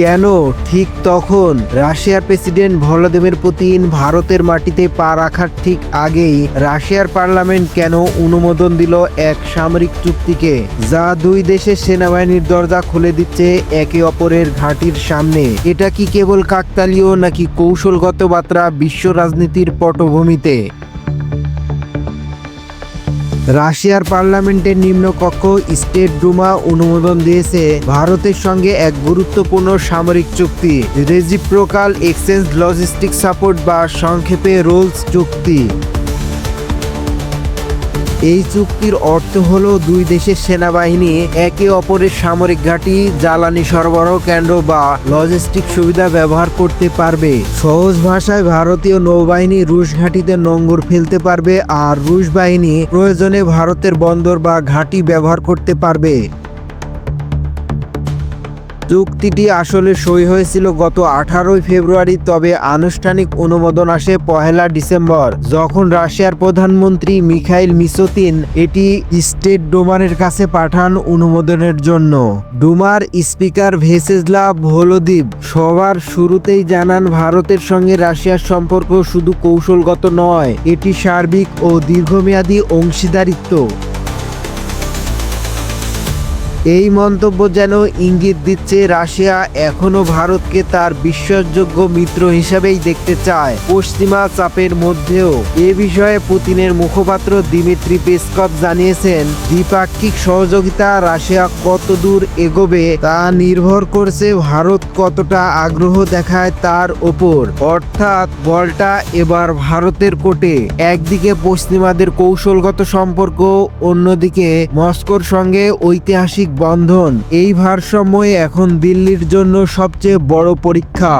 কেন ঠিক তখন রাশিয়ার প্রেসিডেন্ট ভলোদিমির পুতিন ভারতের মাটিতে পা রাখার ঠিক আগেই রাশিয়ার পার্লামেন্ট কেন অনুমোদন দিল এক সামরিক চুক্তিকে, যা দুই দেশের সেনাবাহিনীর দরজা খুলে দিচ্ছে একে অপরের ঘাঁটির সামনে? এটা কি কেবল কাকতালীয় নাকি কৌশলগত বার্তা বিশ্ব রাজনীতির পটভূমিতে? রাশিয়ার পার্লামেন্টের নিম্নকক্ষ স্টেট ডুমা অনুমোদন দিয়েছে ভারতের সঙ্গে এক গুরুত্বপূর্ণ সামরিক চুক্তি, রেজিপ্রোকাল এক্সচেঞ্জ লজিস্টিক সাপোর্ট বা সংক্ষেপে রোলস চুক্তি। এই চুক্তির অর্থ হল দুই দেশের সেনাবাহিনী একে অপরের সামরিক ঘাঁটি, জ্বালানি সরবরাহ কেন্দ্র বা লজিস্টিক সুবিধা ব্যবহার করতে পারবে। সহজ ভাষায় ভারতীয় নৌবাহিনী রুশ ঘাঁটিতে নোঙ্গর ফেলতে পারবে আর রুশ বাহিনী প্রয়োজনে ভারতের বন্দর বা ঘাঁটি ব্যবহার করতে পারবে। চুক্তিটি আসলে সই হয়েছিল গত আঠারোই ফেব্রুয়ারি, তবে আনুষ্ঠানিক অনুমোদন আসে পহেলা ডিসেম্বর, যখন রাশিয়ার প্রধানমন্ত্রী মিখাইল মিসোতিন এটি স্টেট ডোমারের কাছে পাঠান অনুমোদনের জন্য। ডুমার স্পিকার ভেসেজলা ভোলোদ্বীপ সবার শুরুতেই জানান, ভারতের সঙ্গে রাশিয়ার সম্পর্ক শুধু কৌশলগত নয়, এটি সার্বিক ও দীর্ঘমেয়াদী অংশীদারিত্ব। এই মন্তব্য যেন ইঙ্গিত দিচ্ছে রাশিয়া এখনও ভারতকে তার বিশ্বাসযোগ্য মিত্র হিসেবেই দেখতে চায় পশ্চিমা চাপের মধ্যেও। এ বিষয়ে পুতিনের মুখপাত্র দিমিত্রি পেসকভ জানিয়েছেন, দ্বিপাক্ষিক সহযোগিতা রাশিয়া কতদূর এগোবে তা নির্ভর করছে ভারত কতটা আগ্রহ দেখায় তার ওপর। অর্থাৎ বলটা এবার ভারতের কোটে। একদিকে পশ্চিমাদের কৌশলগত সম্পর্ক, অন্যদিকে মস্কোর সঙ্গে ঐতিহাসিক বন্ধন। এই ভারসাম্যই এখন দিল্লির জন্য সবচেয়ে বড় পরীক্ষা।